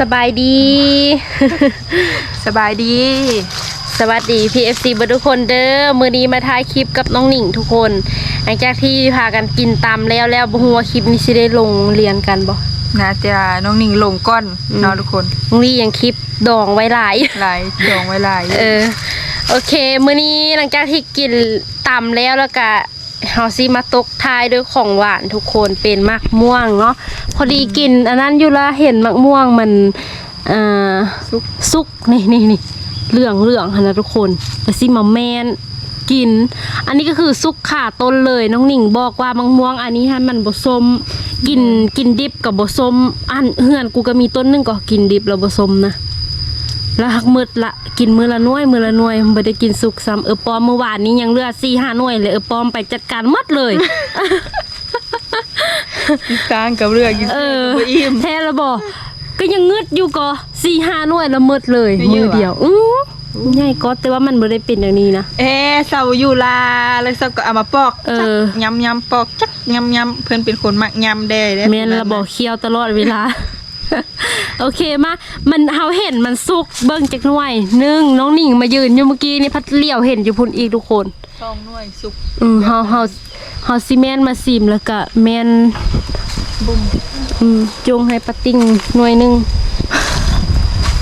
สบายดี สบายดี สวัสดี PFC เบอร์ทุกคนเด้อมือนี้มาถ่ายคลิปกับน้องหนิงทุกคน หลังจากที่พากันกินตามแล้วแล้วบ่ฮู้ว่าคลิปนี้สิได้ลงเรียนกันบ่นะจะน้องนิ่งลงก้อนอืมเนาะทุกคนน้องลี่ยังคลิปดองไว้หลายหลายดองไว้หลายเออโอเค มื้อนี้หลังจากที่กินตำแล้วแล้วก็ เฮาสิมาตกท้ายด้วยของหวานทุกคนเป็นมักม่วงเนาะพอดีกิน อันนั้นอยู่ละเห็นมักม่วงมันเอ่อซุกซุกนี่นี่นี่เหลืองเหลืองนะทุกคนแต่สิมาแมนกิน อันนี้ก็คือซุกขาต้นเลยน้องหนิงบอกว่ามังม่วง อันนี้ให้มันบสมกินกินดิบกับบสมอันเฮือนกูก็มีต้นหนึงก็กินดิบแล้วบสมนะแล้วหักมืดละ กินมือละหน่วยมือละหน่วยไม่ได้กินสุกซ้ำเออปอมเมื่อวานนี้ยังเหลือสี่ห้าหน่วยเลยเออปอมไปจัดการหมดเลยอีกกลางกับเรือกินเออบ่อิ่ม แท้ละบอกก็ยังงึดอยู่ก็สี่ห้าหน่วยละหมดเลยไม่เยมือะอเดียวอือใหญ่ก็แต่ว่ามันไม่ได้เป็นอย่างนี้นะ เอ๊ะเสาอยู่ลาแล้วเสาก็เอามาปอกเออ จักยำยำปอกจักยำยำเพื่อนเป็นคนมักยำแด้เด้แม่นระบอกเคี้ยวตลอดเวลา โอเคมามันเฮาเห็นมันสุกเบิ่งจักหน่วยหนึ่งน้องหนิงมายืนอยู่เมื่อกี้นี่พัดเลี้ยวเห็นอยู่พุ่นอีกทุกคนสองหน่วยสุกอืมเฮาเฮาเฮาซีเมนมาซีมแล้วก็แมนบุ้มอืมจงให้ปะติ้งหน่วยหนึง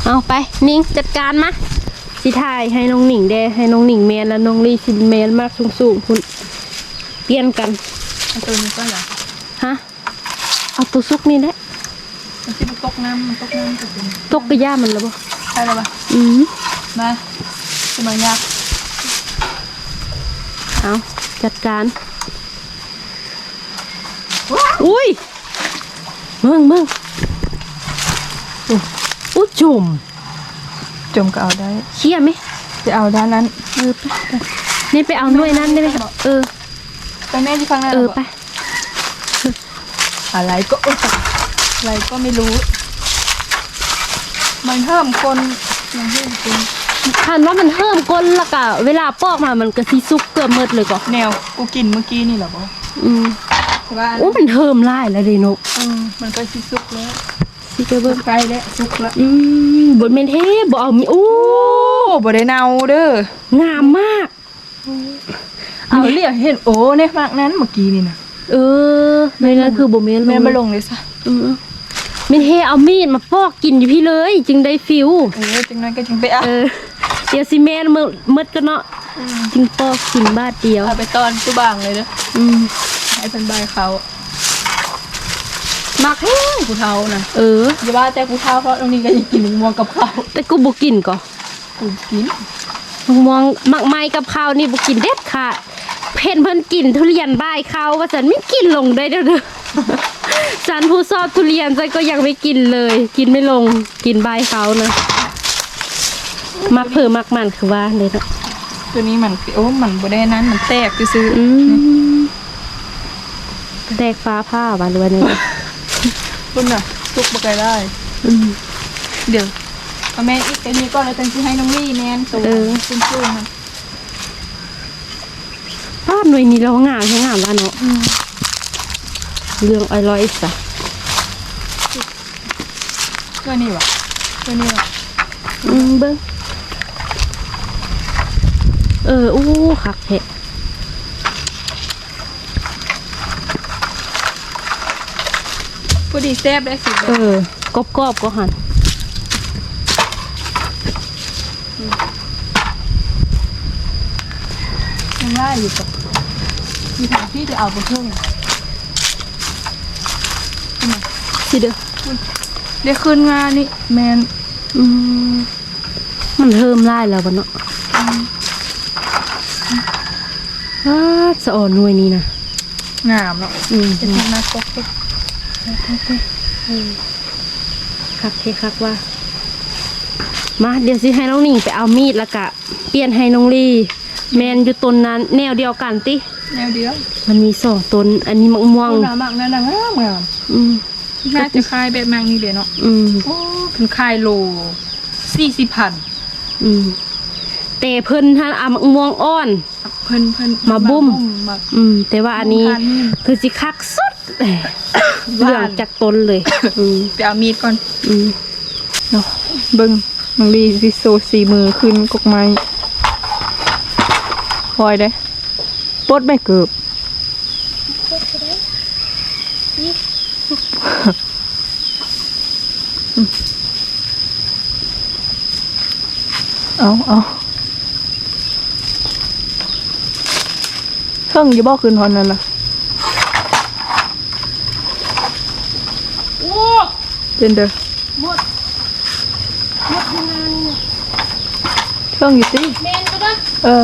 เอาไปนิ่งจัดการมาสิถ่ายให้น้องหนิงแดให้น้องหนิงแมนแล้วน้องลี่สิแมนมากสูงๆพุ่นเปลี่ยนกันอันตัวนี้ก็เหรอฮะเอาตัวซุกนี่แหละ มันสิมันตกน้ำมันตกน้ำตกเป็นตกกระย่ามันแล้วบ่ใช่แล้วปะอืมมาจะมายากเอาจัดการอุ้ยเมืองเมืองอุ้ยจุ่มจมก็เอาได้เชี่ยไหมจะเอาด้านนั้นเออไปไปนี่ไปเอาหน่วยนั้นได้ไหมเออไปแม่ที่ฟังได้เออหรไปอะไรก็อุ๊ย อะไรก็ไม่รู้ มันเพิ่มคนอย่างที่จริงคันว่ามันเพิ่มก้นและกะเวลาปอกมามันก็สิซุกเกือบหมดเลยก็แนวกูกินเมื่อกี้นี่เหรอบอกอืมแต่ว่าโอ้มันเพิ่มหลายแล้วเดนกอืมมันก็สิสุกแล้วสิเกอเบิ่งใกล้แล้วสุกแล้วอืมบนเมนเทบ่เอามีโอ้โอ้บ่ได้เนาเด้องามมาก เอาเรียกเห็นโอ้ในมากนั้นเมื่อกี้นี่นะเออในนั้นคือบ่แม่นแม่ลงมาลงเลยซะอืมเมนเทเอามีดมาปอกกินอยู่พี่เลย จึงได้ฟิวเออจังนั้นก็จังไปเอาเออเดี๋ยวสิแม่นมือมืดก็เนาะจึงปอกกินบาทเดียวเอาไปตอนตู้บางเลยเด้ออืมให้เป็นใบเขามักแห้งผู้เฒ่านะเอออย่าว่าแต่ผู้เฒ่าเพราะตรงนี้ก็ยังกินม่วงกับข้าวแต่กูบ่กินก็กูกินมองมักไม้กับข้าวนี่บ่กินเด็ดขาดเพ่นเพิ่นกินทุเรียนบ่ายข้าวว่าฉันไม่กินลงได้เด้อเด้อ ฉันผู้ชอบทุเรียนฉันก็ยังไม่กินเลย กินไม่ลงกินบ่ายข้าวนะมักเพิ่มมักมันคือว่าเลยเนาะตัวนี้มันโอ้มันบ่ได้นั้นมันแตกซื่อๆอืมแตกฟ้าผ้าวันวันนี้คุณน่ะสุกบ่ไกลได้อืมเดี๋ยวเอาแม่อีกอันนี้ก่อนแล้วจังสิให้น้องลี่แม่นตัวเออซุ่มๆมันภาพหน่วยนี้เรางามใช่งามแล้วเนาะ เรื่องอร่อยสะตัวนี้วะตัวนี้วะอืมเบิ้งเอออู้คักแทะพอดีแซ่บได้สิเออกรอบกรอบๆก็หันยังไล่อยู่กับมีทางที่จะเอาไปเพิ่ม สิเด้อได้คืนงานนี่แมนอืมมันเริ่มไล่แล้วบนเนาะอ้าสะอ่อนหน่วยนี้นะงามเนาะอืมจะทำหน้าก็ก็คักเทคักว่า มาเดี๋ยวสิให้น้องหนิงไปเอามีดแล้วกะ เปลี่ยนให้น้องลีแมนอยู่ต้นนั้น แนวเดียวกันติ แนวเดียว มันมีสองต้น อันนี้มะม่วงงามมากนั่นน่ะงามงามอืม น่าจะคายแบบมังนี่เลยเนาะอืมโอ้เป็นคายโลสี่สิบพันอืมแต่เพิ่นท่านเอามะม่วงอ่อน เพิ่นเพิ่นมาบุ้ม มาอืม แต่ว่าอันนี้บุ้มพันนี่คือสิคักสุดเอ้ยหวานเรื่องจากต้นเลย อืมไปเอามีดก่อน อืมเนาะเบิ่งน้องลีสิโซสีมือขึ้นกกไม้คอยได้ปลดไม่เกือบ เอาเอาเครื่องอยี่บอกคืนทอนนั่นล่ะโอ้เจนเดอร์หมดหมดงานนี่เครื่องอยู่สิแมนก็ได้เออ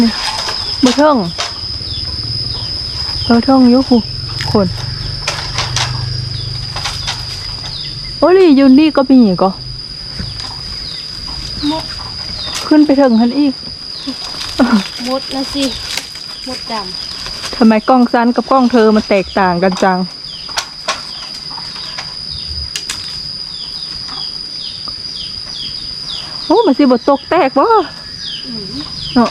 นี่บ่เทิง เออเทิงยู่คูคนโอ้ยยูนี่ก็มีอีกก็มดขึ้นไปเทิงหันอีกหมดนะสิหมดดทำไมกล้องซันกับกล้องเธอมันแตกต่างกันจัง โอ้มันสิบตกแตกวะเนาะ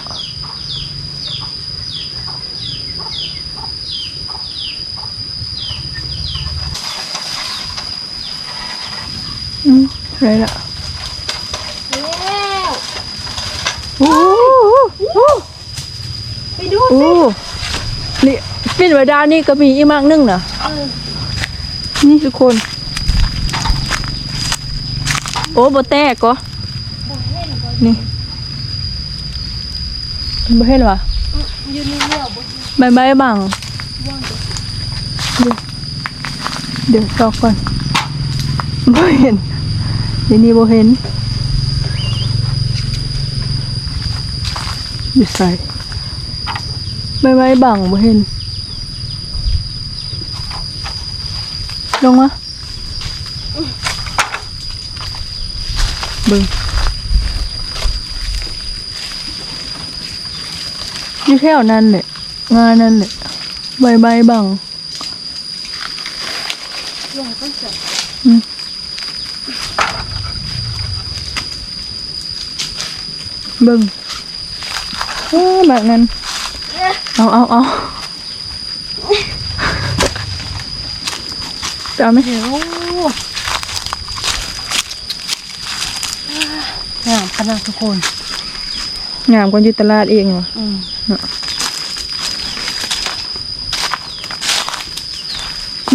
อืมอะ ไรล่ะำแล้วโอ้โหไปดูโอ้สินี่ปิ่นไวดานี่ก็มีอีกมากนึงนะเออนี่ทุกคน โอ้บ่แตกก็บ่เห็นบ่นี่บ่เห็นวะอยู่ในเรือบ่ใบไม้บังว่างเดี๋ยวซอกก่อนบ่เห็น เดี๋ยวนี้บ่เห็นอยู่ใส่ใบไม้บังบ่เห็น ลงมาเบิ่งอยู่แถวนั้นแหละงานนั่นแหละใบไม้บังลงต้นเสือ เบิ่งเออแบบนั้นเอาเอาเอาจะเอาไหมเดี๋ยวงามขนาดทุกคน งามกว่าอยู่ตลาดเองวะอืม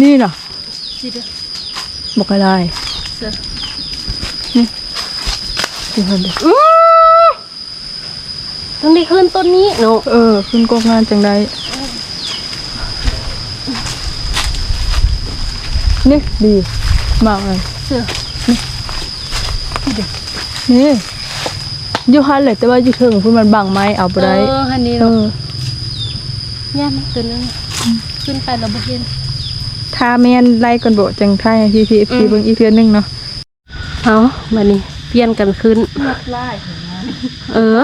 นี่เหรอสิเด้อบอกอะไรเสือดูคนเดียวอื้อ ต้องได้ขึ้นต้นนี้เนาะเออ ขึ้นกองงานจังไดนี่ดีมากเลยเสือนี่อยู่ฮันเลยแต่ว่าอยู่ถึงพุ่นมันบังไม้เอาไปได้เออฮันนี้เอเนาะอย่ามันตัวนึงขึ้นไปแล้วบ่เห็นถ้าแม่นไล่กันโบจังไทยพี่พีเอฟอืซีมเบิ่งอีกเทื่อนึงเนาะเอามานี่เปลี่ยนกันขึ้นนักไล่เออ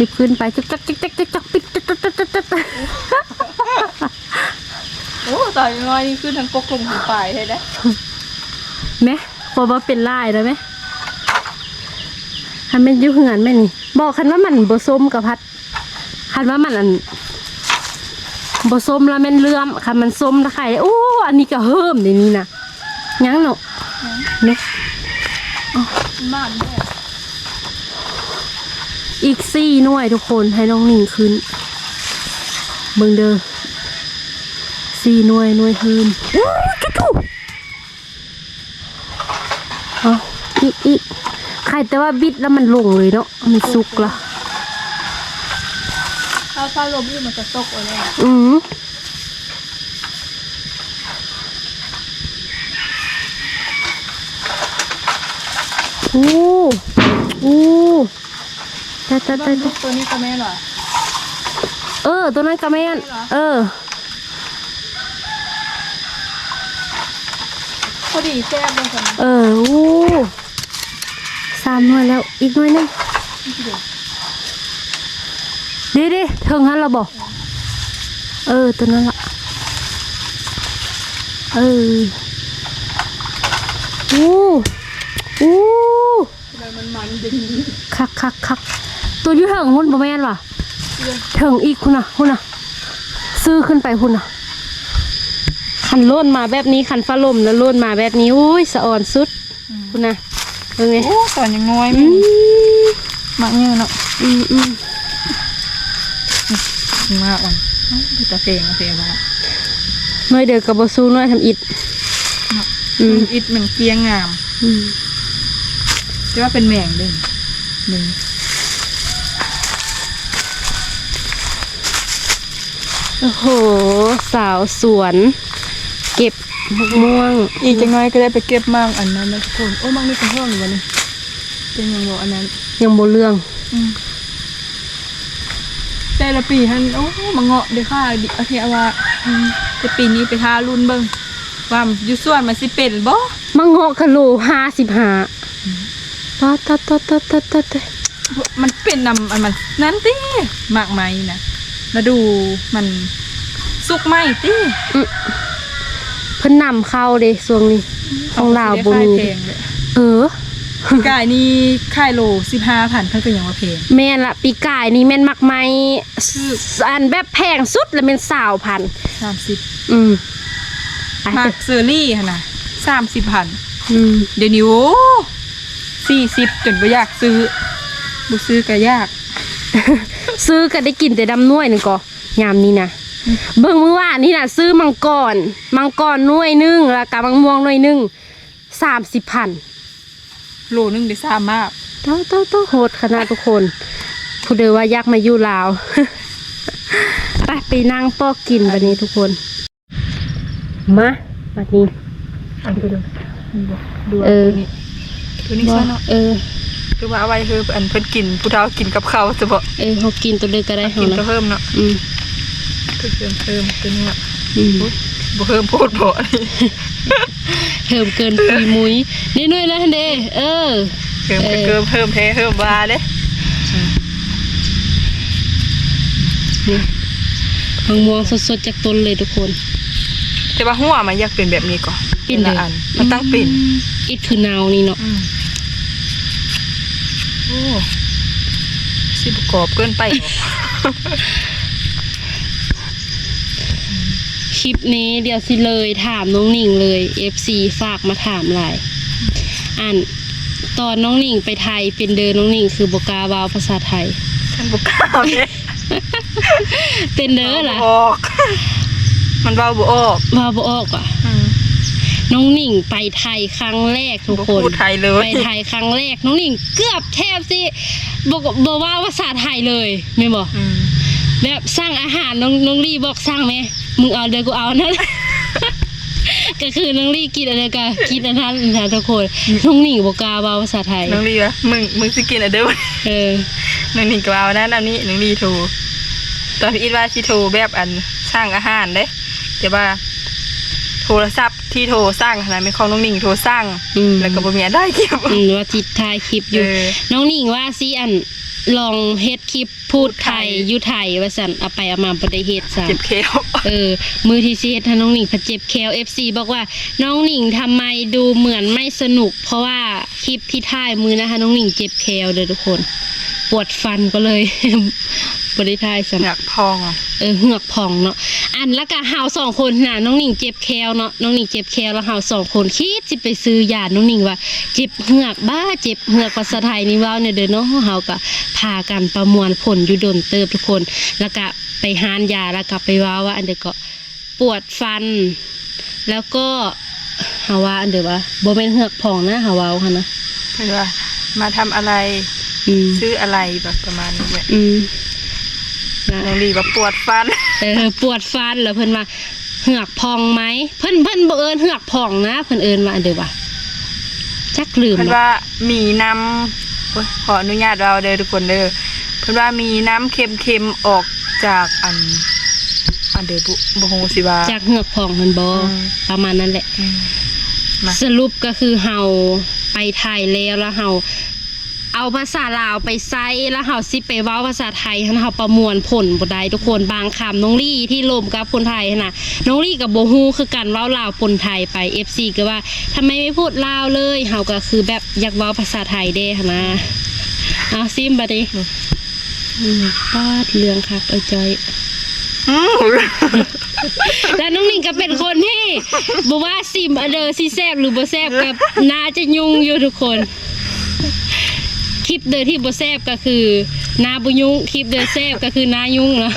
รีบขึ้นไปจักจักจักจักจักจักปิดจักจักจักจักจักโอ้ต่อยน้อยนี่คือทั้งกกลมถึงปลายเลยนะแม่พอว่าเป็นลายแล้วไหมคันเป็นอยุ่งงานไหมนี่บอกคันว่ามันบส้มกับพัดคันว่ามันอันบส้มแล้วแม่นเลื่อมคันมันส้มแล้วไข่โอ้อันนี้ก็เฮิ่มในนี้นะยังเนาะเนี่ยมากเลย อีกสี่หน่วยทุกคนให้น้องหนิงขึ้น เบิ่งเด้อสี่หน่วยหน่วยคืนอู้จุ๊จุ๊เอาอีกอีกใครแต่ว่าบิดแล้วมันลงเลยเนาะมันสุกละถ้าถ้าลมอยู่มันจะตกอะไรอืมโอ้โอ้ แต่แต่แต่แต่ตัวนี้ก็แม่หรอเออ ตัวนั้นก็แม่นเออ พอดีแซ่บเลยค่ะเออโอ้สามหน่วยแล้ว อีกหน่วยหนึงดีดีถึงฮันเราบอก เออ ตัวนั้นละเออโอ้โอ้มันมันดีคักคักคัก ตัวอยุ่เถิงหุ่นประแมนว่ะเถิงอีกคุณน่ะคุณน่ะ ซื้อขึ้นไปพุ่นอะคันโล่นมาแบบนี้คันฟ้าลมแล้วโล่นมาแบบนี้อุ้ยสะอ่อนสุดพุ่นนะเป็นไงโอ้ตอนยังน้อยอืมั้ยมมากเงี้ยเนาะอืมอืมมากอะดูตาเพลงเพลงมาน้อยเดือกับบซูน้อยทำอิดอืมอิดเหมือนเกียงงามอืมแต่ว่าเป็นแมงเด้หนึ่ง โอ้โห สาวสวน เก็บมะม่วง อีกจังน้อยก็ได้ไปเก็บมากอันนั้นนะทุกคนโอ้มากนี่เป็นห้องอยู่วันนี้เป็นยังไงอันนั้น ยังโบเรื่องแต่ละปีฮันโอ้มาเงาะเดี๋ยวค่ะดิโอเคเอาว่าอืมแต่ปีนี้ไปทารุ่นเบิ่งว่าอยู่ส่วนมันสิเป็นบ่มังเงาะกะโหลห้าสิบห้าตอดตอดตอดตอดตอดตอดตอดมันเป็นนำอันมันนั้นติมากไหมนะ แล้วดูมันสุกไหมติเพิ่นนำเข้าเด้ช่วงนี้ของลาวบ่มีเพลงเลยเออกายนี่ค่ายโลสิบห้าพันเพิ่นก็ยังว่าเพลงแม่นละปีกายนี่แม่นมักไหมอันแบบแพงสุดแล้วเป็นสาวพันสามสิบอืมไปมาเถกอะเซอรี่ค่ะนะสามสิบพันอืมเดี๋ยวนี้โอ้สี่สิบจนบ่อยากซื้อบ่ซื้อก็ยาก ซื้อก็ได้กินแต่ดำน้วยนึงก็ยามนี้นะเบิ่งมื้อว่านนี่น่ะซื้อมังกรมังกรหน่วยหนึงแล้วก็มังม่วงหน่วยหนึงสามสิบพันโลนึงได้สามมากเต้าเต้าเต้าโหดขนาดทุกคนผู้เดอว่ายักษ์มาอยู่ลาวไปไปนั่งปอกกินวันนี้ทุกคน มาบัดนี้อันดูดูดูดูเออตัวนี้ตัวนี้ใช่เนาะเออ คือว่าเอาไว้คืออันเพิ่นกินผู้เฒ่ากินกับข้าวจะบ่เออเขากินตัวเดียวก็ได้เขากินนะก็เพิ่มเนาะอืมเพิ่มเพิ่มตัวนี้อะอืมบ่เพิ่มโพดบ่นี่เพิ่มเกินปุยมุยนี่หน่อยนะเด้เออ เพิ่มเออเพิ่มเพิ่มแท้เพิ่มบาเด้นี่มังม่วงสดๆจากต้นเลยทุกคน แต่ว่าหัวมันอยากเป็นแบบนี้ก่อนเป็นละเลยอันมันตั้งเป็น อิดคือนาวนี่เนาะ อืม โอ้สิบกรอบเกินไปเหรอคลิปนี้เดี๋ยวสิเลยถามน้องหนิงเลย FC ฝากมาถามหลายอ่านตอนน้องหนิงไปไทยเป็นเดินน้องหนิงคือบกล้าวาวภาษาไทยฉันบ่กล้าเนี่ยเป็นเด้อล่ะออก มันเบาบ่ออกวาวบ่ออกอะอืม น้องหนิงไปไทยครั้งแรกทุกบ่คน พูดไทยเลยไปไทยครั้งแรก น้องหนิงเกือบแทบสิบอกบอกว่าภาษาไทยเลยไม่บอกอืมแบบสร้างอาหารน้องน้องลี่บอกสร้างไหมมึงเอาเดี๋ยวกูเอานั่นก็คือน้องลี่กินอะไรก็กินอันนั้นนะทุกคนน้องหนิงบอกกล้าเบาภาษาไทยน้องลีวะมึงมึงสิกินอะเด้อเออน้องนี่ก็เอานะน้ำนี้น้องลีโทรตอนพี่อิดว่าสิโทรแบบอันสร้างอาหารเด้แต่ว่า โทรศัพท์ที่โทรสร้างนะไม่ของน้องนิ่งโทรสร้างอืม แล้วก็บ่มีอันได้เก็บ อืมว่าจิตทายคลิปอยู่ เออน้องหนิงว่าสิอันลองเฮ็ดคลิปพูดไทยพูดไทย อยุไทยว่าสันเอาไปเอามาบ่ได้เฮ็ดซ้ำ เก็บเคลเออ มือที่ซีทาน้องหนิงพะเจ็บแคลเอฟซีบอกว่า น้องหนิงทำไมดูเหมือนไม่สนุก เพราะว่าคลิปที่ถ่ายมือนะคะน้องหนิงเจ็บแคลเด้อทุกคน ปวดฟันก็เลยบริทายสำอยากพองอะเออเหงือกพองเนาะอันแล้วก็เฮาสองคนน่ะน้องหนิงเจ็บแคลเนาะน้องหนิงเจ็บแคลแล้วเฮาสองคนคิดสิไปซื้อยาน้องหนิงว่าเจ็บเหงือกบ้าเจ็บเหงือกภาษาไทยนี่เว้าเนี่ยเด้อเนาะเฮาก็พากันประมวลผลอยู่ดนเติบทุกคน แล้วก็ไปหานยาแล้วก็ไปเว้าว่า อันเดียวก็ปวดฟัน แล้วก็เฮาว่าอันเดียวว่าบ่แม่นเหงือกพองนะเฮาเว้าค่ะนะเพื่อว่ามาทำอะไร อืมซื้ออะไรแบบประมาณนี้แหละอืมนะน้องลีว่าปวดฟัน เออปวดฟันแล้วเพิ่นว่าเหงือกพองไหมเพิ่นเพิ่นบ่เอิ้นเหงือกพองนะเพิ่นเอิ้นว่าอันเดียวว่าจักลืมเพิ่นละว่ามีน้ำโอ๊ยขออนุญาตเราเด้อทุกคนเด้อเพิ่นว่ามีน้ำเค็มๆออกจากอัน อันเดอบุบ่ฮู้สิว่าจากเหงือกพองมันบ่อืม ประมาณนั้นแหละอืมมาสรุปก็คือเฮาไปไทยแล้วแล้วเฮา เอาภาษาลาวไปใช้แล้วเฮาสิไปเว้าภาษาไทยให้เฮาประมวลผลบ่ได้ทุกคนบางคำน้องลี่ที่ลมกับคนไทยหั้นน่ะน้องลี่กับบ่ฮู้คือกันเว้าลาวปนไทยไป FC ก็ว่าทำไมไม่พูดลาวเลยเฮาก็คือแบบอยากเว้าภาษาไทยเด้หั้นนะเอาซิมบัดนี้อืมปาดเรื่องคักเอ้ยจอยอืมแล้วน้องหนิงก็เป็นคนที่บอกว่าซิมอเดอร์ซีแซบหรือบ่แซบกับน่าจะยุ่งอยู่ทุกคนค ลิปเดอที่บ่แซบก็คือนาบ่ยุ่งคลิปเดอแซบก็คือนายุ่งเนาะ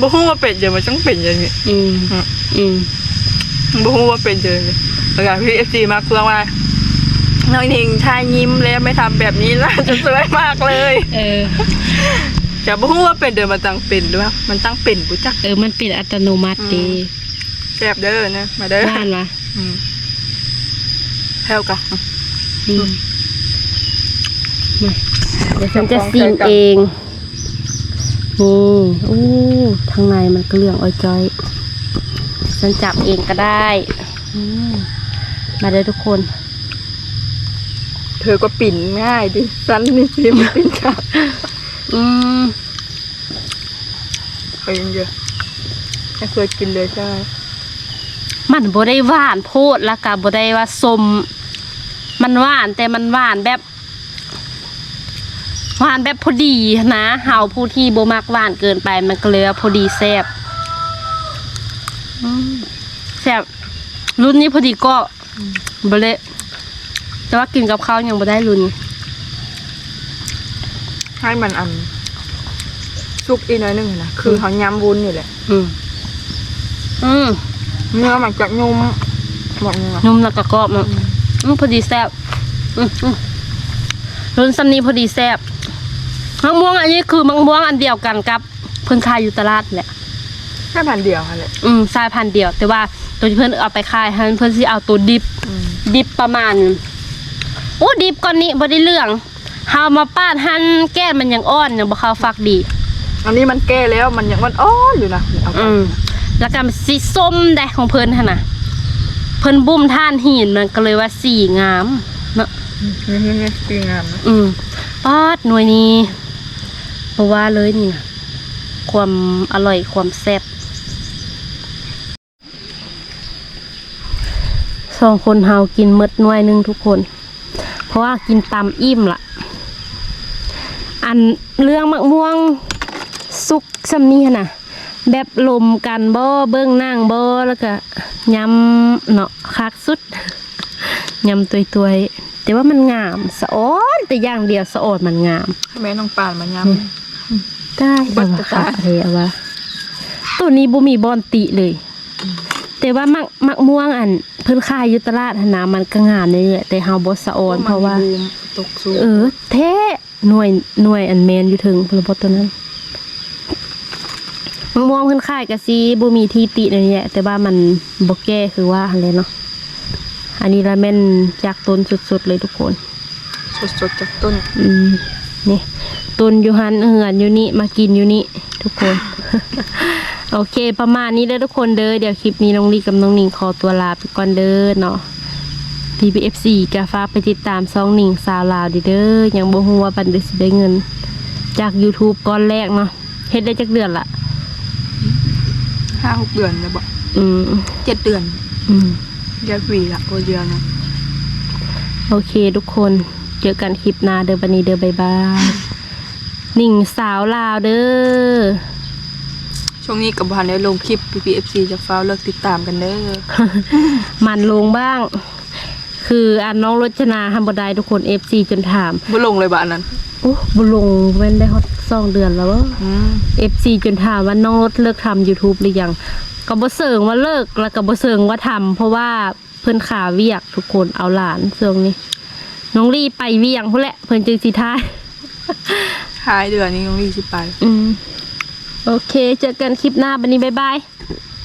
บ่ฮู้ว่าเป็นยังมันต้องเป็นอย่างนี้อืมอืมบ่ฮู้ว่าเป็นยังไงแล้วก็พี่ FC มาเพื่อว่าน้องหนิงชายยิ้มแล้วไม่ทำแบบนี้นะจะสวยมากเลย เออจะบ่ฮู้ว่าเป็นเดิมมันตั้งเป็นหรือว่ามันตั้งเป็นกูจัก เออ มันเป็นอัตโนมัติดีแซ่บเด้อนะมาเด้อว่านวะอืมแพ้วกันอื มมาเดี๋ยวฉันจะซีมเอง นี่อู้ทางในมันก็เรื่องอ้อยจ้อยฉันจับเองก็ได้อืมมาเลยทุกคน เธอก็ปิ่นง่ายดิสั้นนี่สิมันปิ่นค่ะอืมเคยเยอะไม่เคยกินเลยใช่มันบ่ได้หวานโพดแล้วก็บ่ได้ว่าสมมันหวานแต่มันหวานแบบ หวานแบบพอดีนะเฮาผู้ที่บ่มักหวานเกินไปมันก็เลยว่าพอดีแซ่บอืมแซ่บรุ่นนี้พอดีก็บ่เละแต่ว่ากินกับข้าวยังบ่ได้รุ่นนี้ให้มันอันซุกอีกหน้อยหนึงนะคือเขายำวุ้นอยู่แหละอืมอืมเนื้อมันจะนุ่มหมดเนื้อนุ่มแล้วก็กรอบมันอืมพอดีแซ่บอืมอืมรุ่นซันนี้พอดีแซ่บ มะม่วงอันนี้คือมะม่วงอันเดียวกันกับ เพิ่นขายอยู่ตลาดแหละแค่พันเดียวค่ะแหละอืมสายพันธุ์เดียว แต่ว่าตัวที่เพิ่นเอาไปขายหันเพิ่นสิเอาตัวดิบอืมดิบประมาณโอ้ดิบก่อนนี้บ่ได้เรื่องเฮามาปาดหั่นแก้นมันยังอ่อนยังบ่เข้าฟักดี อันนี้มันแก้แล้วมันยังอ่อนๆอยู่นะเอาไปอืมแล้วก็สีส้มได้ของเพิ่นหั่นน่ะ เพิ่นบุ้มท่านหินมันก็เลยว่าสีงาม เนาะ นี่นี่นี่ดีงามนะอืมปาดหน่วยนี้ เพราะว่าเลยนี่นะความอร่อยความแซ่บสองคนเฮากินหมดหน่วยหนึงทุกคน เพราะว่ากินตำอิ่มละอันเรื่องมะม่วงสุกซำนีนะแบบลมกันบ่เบิ้งนั่งบ่แล้วก็ยำเนาะคักสุดยำตุยๆแต่ว่ามันงาม สะอ้อนแต่อย่างเดียวสะออนมันงามแม่น้องปานมันย ได้บัแต่ดว่าตาค่ะอะไรอะวะตัวนี้บ่มีบอนติเลย แต่ว่ามักมักม่วงอัน เพิ่นขายอยู่ตลาดหนนามันก็งามเลยแหละแต่เฮาบ่สะอำอนเพราะว่ามันบูมตกสูงเออแท้หน่วยหน่วยอันแมนอยู่ถึงพลบตัวนั้นมะม่วงเพิ่นขายก็สิบ่มีที่ตินั่นแหละแต่ว่ามันบ่แก่คือว่าหั่นแหละเนาะอันนี้ละแม่นจากต้นสุดๆเลยทุกคน สดๆจากต้น อืม นี่ตุนอยู่หันเหือนอยู่นี่มากินอยู่นี่ทุกคน โอเค ประมาณนี้เด้อทุกคนเด้อเดี๋ยวคลิปนี้น้องลีกับน้องหนิงขอตัวลาไปก่อนเด้อเนาะ PPFC กาฟ้ากไปติดตามซองหนิงสาวลาวเด้อเด้อยังบ่ฮู้ว่าบันไดสิได้เงิน จาก YouTube ก้อนแรกเนาะเฮ็ดได้จักเดือนละห้าหกเดือนแล้วบอกอืมเจ็ดเดือน อืมยาวีละโอเดียวนะโอเคทุกคน เจอกันคลิปหน้าเด้อบันนี้เด้อบ๊ายบายหนิงสาวลาวเด้อช่วงนี้กับพันได้ลงคลิป PPFC จากฟ้าวเลิกติดตามกันเด้อ มันลงบ้าง คืออันน้องรจนาทำบไดทุกคนเอฟซีจนถามบ่ลงเลยบ้านนั้นโอ้บุลงเว้นได้ฮอตสองเดือนแล้วอืมเอฟซีจนถามว่าน้องรถเลิกทำ YouTube หรือยังก็บ่เสิงว่าเลิกแล้วก็บ่เสิงว่าทำเพราะว่าเพิ่นขาเวียกทุกคนเอาหลานช่วงนี้ น้องลี่ไปเวียงพุ่นแหละเพิ่นจึงสิท้าย ท้ายเดือนนี้น้องลีสิไป อืม โอเค เจอกันคลิปหน้าบันนี้บ๊ายบายบ